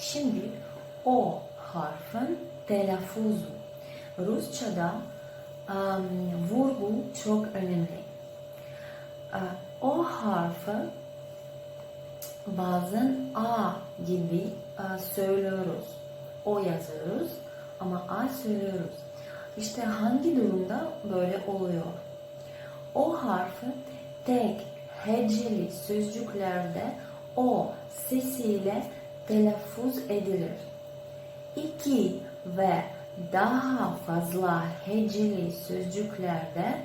Şimdi o harfin telaffuzu. Rusçada um, vurgu çok önemli. Uh, o harfi bazen A gibi uh, söylüyoruz. O yazıyoruz ama A söylüyoruz. İşte hangi durumda böyle oluyor? O harfi tek heceli sözcüklerde o sesiyle telaffuz edilir. İki ve daha fazla heceli sözcüklerde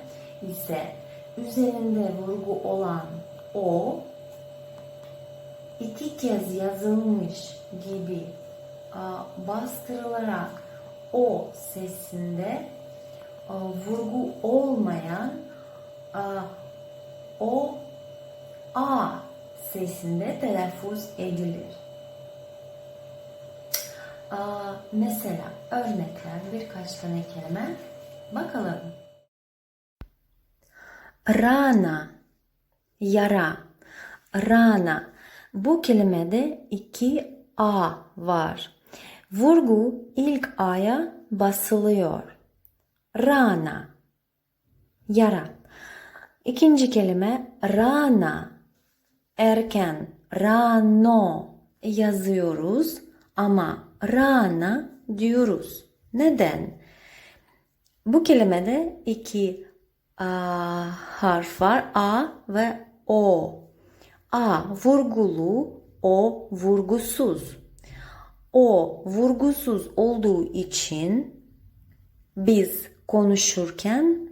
ise üzerinde vurgu olan o iki kez yazılmış gibi bastırılarak o sesinde vurgu olmayan o a sesinde telaffuz edilir. Aa, mesela örnekler birkaç tane kelime bakalım. Rana, yara, rana. Bu kelimede iki a var. Vurgu ilk a'ya basılıyor. Rana, yara. İkinci kelime rana, erken, rano yazıyoruz ama rana diyoruz. Neden? Bu kelimede iki a, harf var. A ve O. A vurgulu, O vurgusuz. O vurgusuz olduğu için biz konuşurken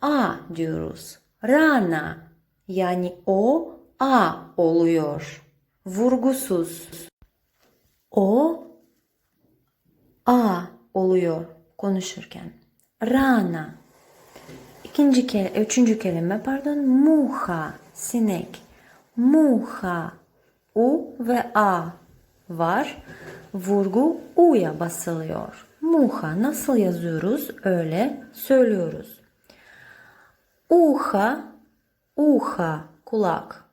A diyoruz. Rana yani O A oluyor. Vurgusuz. O A oluyor konuşurken. Rana. İkinci kelime, üçüncü kelime pardon. Muha, sinek. Muha. U ve A var. Vurgu U'ya basılıyor. Muha nasıl yazıyoruz? Öyle söylüyoruz. Uha, uha, kulak.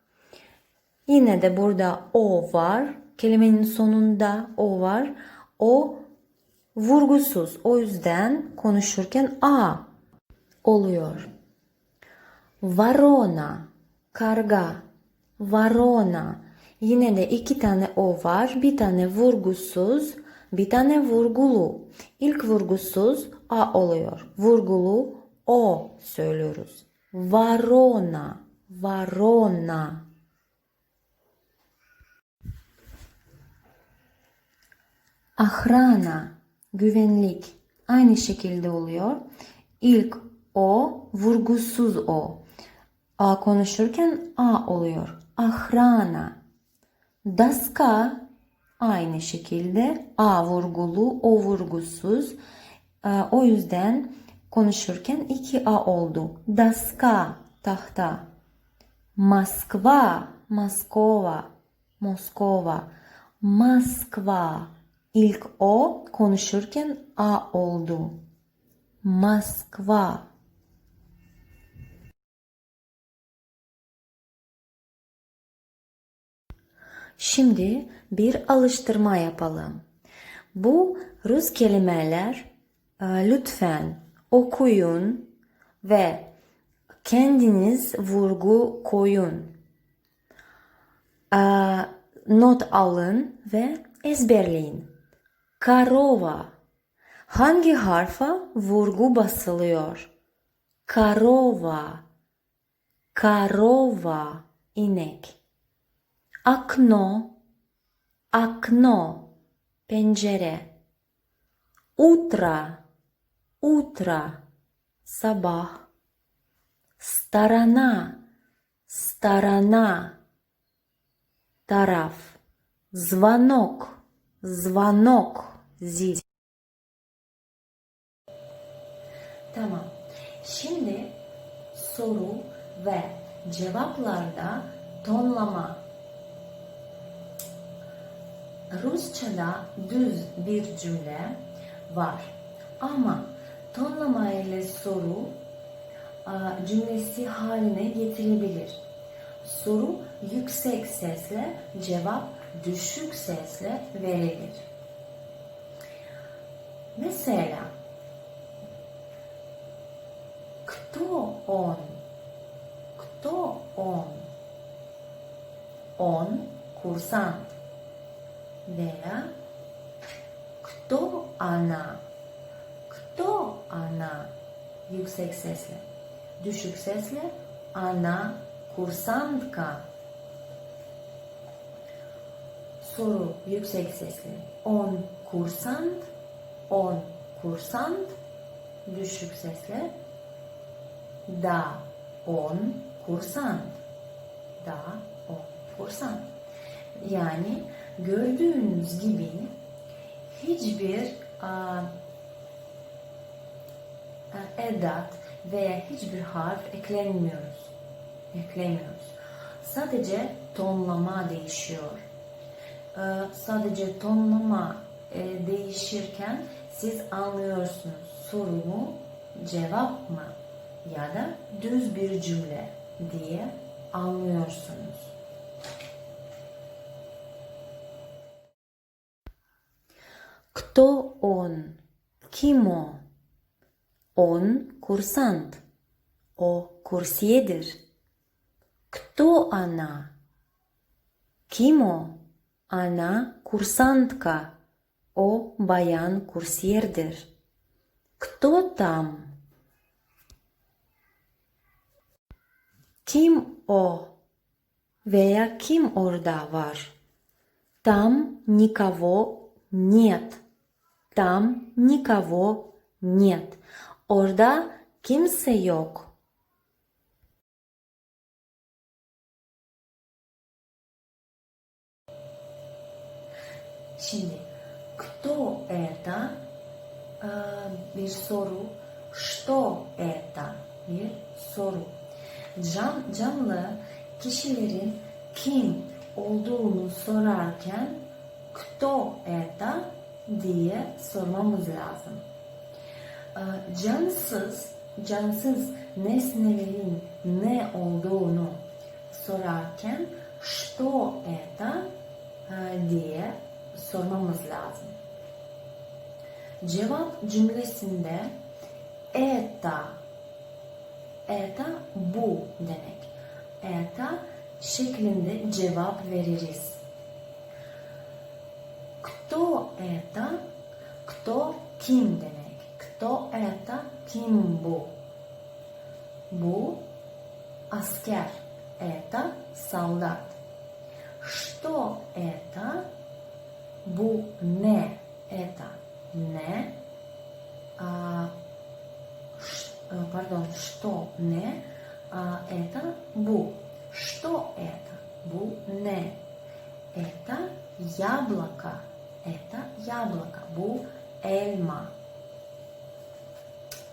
Yine de burada o var. Kelimenin sonunda o var. O vurgusuz. O yüzden konuşurken a oluyor. Varona, karga, varona. Yine de iki tane o var. Bir tane vurgusuz, bir tane vurgulu. İlk vurgusuz a oluyor. Vurgulu o söylüyoruz. Varona, varona. Ahrana, güvenlik aynı şekilde oluyor. İlk o, vurgusuz o. A konuşurken A oluyor. Ahrana. Daska aynı şekilde A vurgulu, o vurgusuz. Ee, O yüzden konuşurken iki A oldu. Daska, tahta. Moskva, Moskova, Moskova. Moskva. İlk o konuşurken a oldu. Moskva. Şimdi bir alıştırma yapalım. Bu Rus kelimeler e, lütfen okuyun ve kendiniz vurgu koyun. E, Not alın ve ezberleyin. Karova. Hangi harfa vurgu basılıyor? Karova. Karova. inek. Akno. Akno. Pencere. Утро. Утро. Sabah. Сторона. Сторона. Тарaf. Звонок. Звонок. Zil. Tamam. Şimdi soru ve cevaplarda tonlama. Rusçada düz bir cümle var. Ama tonlama ile soru cümlesi haline getirebilir. Soru yüksek sesle, cevap düşük sesle verilir. Mesela Кто он? Кто он? Он курсант. Veya Кто она? Кто она? Yüksek sesle. Düşük sesle ana kursantka. Soru yüksek sesle. On kursant, on kursant. Düşük sesle. Da, on kursant. Da, on kursant. Yani gördüğünüz gibi hiçbir a, edat veya hiçbir harf eklenmiyoruz. Eklemiyoruz. Sadece tonlama değişiyor. Sadece tonlama e, değişirken siz anlıyorsunuz soru mu, cevap mı ya da düz bir cümle diye anlıyorsunuz. Кто он? Kim o? Он курсант. O kursiyedir. Кто она? Kim o? Ana kursantka. O bayan kursiyerdir. Кто там? Kim o? Veya kim orada var? Там никого нет. Там никого нет. Orada kimse yok. Şimdi кто это Ee, bir soru, что это bir soru. Can, canlı kişilerin kim olduğunu sorarken кто это diye sormamız lazım. Ee, Cansız, cansız nesnelerin ne olduğunu sorarken что это e, diye sormamız lazım. Cevap cümlesinde eta eta bu demek. Eta şeklinde cevap veririz. Кто это? Кто kim demek. Кто это? Kim bu? Bu asker. Это солдат. Что это? Bu ne? Это не. А, ш- а, пардон, что не? А, это бу. Что это? Бу не. Это яблоко. Это яблоко. Bu elma.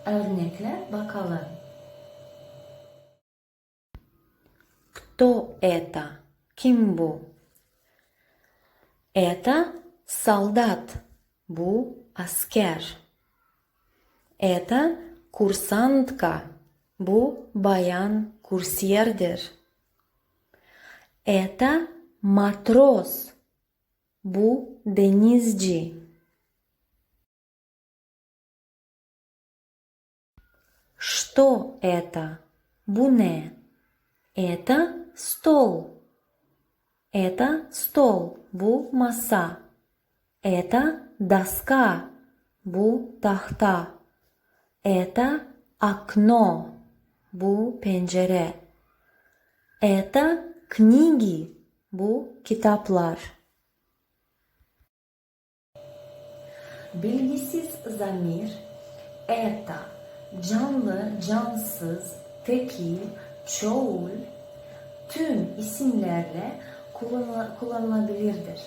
Örnekle bakalım. Кто это? Bu? Это солдат. Bu asker. Это курсантка. Bu bayan kursiyerdir. Это матрос. Bu denizci. Что это? Ne? Это стол. Это стол. Bu masa. Это доска. Bu tahta. Это окно. Bu pencere. Это книги. Bu kitaplar. Bilgisiz zamir eta canlı, cansız, tekil, çoğul tüm isimlerle kullanıla- kullanılabilirdir.